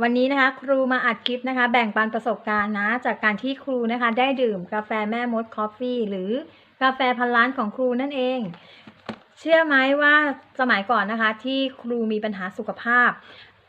วันนี้นะคะครูมาอัดคลิปนะคะ แบ่งปันประสบการณ์นะ จากการที่ครูนะคะ ได้ดื่มกาแฟแม่มดคอฟฟี่ หรือกาแฟพันล้านของครูนั่นเอง เชื่อไหมว่าสมัยก่อนนะคะ ที่ครูมีปัญหาสุขภาพ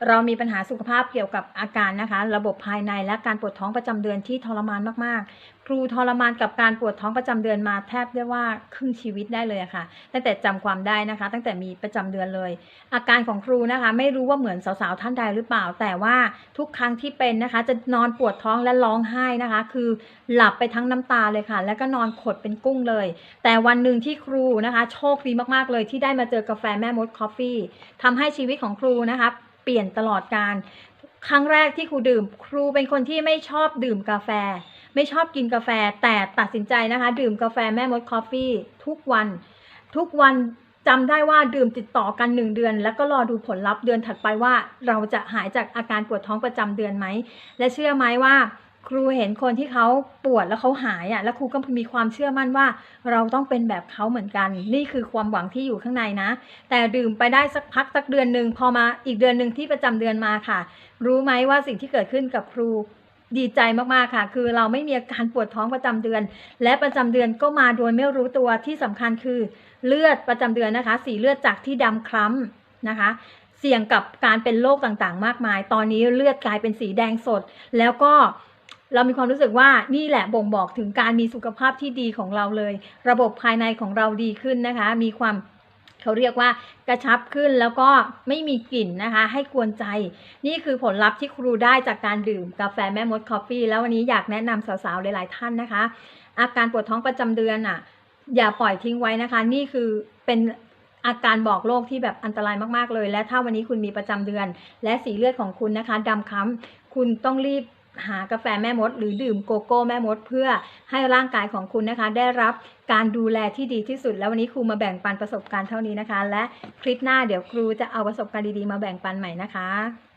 เรามีปัญหาสุขภาพเกี่ยวกับอาการนะคะ ระบบภายในและการปวดท้องประจำเดือนที่ทรมานมากๆ ครูทรมานกับการปวดท้องประจำเดือนมาแทบได้ว่าครึ่งชีวิตได้เลยะค่ะ ตั้งแต่จำความได้นะคะ ตั้งแต่มีประจำเดือนเลย อาการของครูนะคะ ไม่รู้ว่าเหมือนสาวๆท่านใดหรือเปล่า แต่ว่าทุกครั้งที่เป็นนะคะ จะนอนปวดท้องและร้องไห้นะคะ คือหลับไปทั้งน้ำตาเลยค่ะ แล้วก็นอนขดเป็นกุ้งเลย แต่วันหนึ่งที่ครูนะคะ โชคดีมากๆเลยที่ได้มาเจอกาแฟแม่มดคอฟฟี่ทำให้ชีวิตของครูนะคะ เปลี่ยนตลอดการครั้งแรกที่ครูดื่ม ครูเป็นคนที่ไม่ชอบดื่มกาแฟ ไม่ชอบกินกาแฟแต่ตัดสินใจนะคะ ดื่มกาแฟแม่มดคอฟฟี่ทุกวัน ทุกวันจำได้ว่าดื่มติดต่อกันหนึ่งเดือน แล้วก็รอดูผลลัพธ์เดือนถัดไปว่า เราจะหายจากอาการปวดท้องประจำเดือนไหม และเชื่อไหมว่า ครูเห็นคนที่เขาปวดแล้วเขาหายอะ แล้วครูก็มีความเชื่อมั่นว่า เราต้องเป็นแบบเขาเหมือนกัน นี่คือความหวังที่อยู่ข้างในนะ แต่ดื่มไปได้สักพักสักเดือนหนึ่งพอมาอีกเดือนหนึ่งที่ประจำเดือนมาค่ะ รู้ไหมว่าสิ่งที่เกิดขึ้นกับครูดีใจมากๆค่ะ คือเราไม่มีอาการปวดท้องประจำเดือน และประจำเดือนก็มาโดยไม่รู้ตัวที่สำคัญคือเลือดประจำเดือนนะคะ สีเลือดจากที่ดำคล้ำนะคะเสี่ยงกับการเป็นโรคต่างๆ มากมาย ตอนนี้เลือดกลายเป็นสีแดงสด แล้วก็ เรามีความรู้สึกว่านี่แหละบ่งบอกถึงการมีสุขภาพที่ดีของเราเลย ระบบภายในของเราดีขึ้นนะคะ มีความเขาเรียกว่ากระชับขึ้นแล้วก็ไม่มีกลิ่นนะคะ ให้กวนใจ นี่คือผลลัพธ์ที่ครูได้จากการดื่มกาแฟแม่มดคอฟฟี่แล้ววันนี้อยากแนะนำสาวๆหลายๆท่านนะคะ อาการปวดท้องประจำเดือนอะ อย่าปล่อยทิ้งไว้นะคะ นี่คือเป็นอาการบอกโรคที่แบบอันตรายมากๆเลย และถ้าวันนี้คุณมีประจำเดือน และสีเลือดของคุณนะคะดำคล้ำคุณต้องรีบ หากาแฟแม่มด หรือดื่มโกโก้แม่มด เพื่อให้ร่างกายของคุณนะคะ ได้รับการดูแลที่ดีที่สุด แล้ววันนี้ครูมาแบ่งปันประสบการณ์เท่านี้นะคะ และคลิปหน้าเดี๋ยวครูจะเอาประสบการณ์ดีๆมาแบ่งปันใหม่นะคะ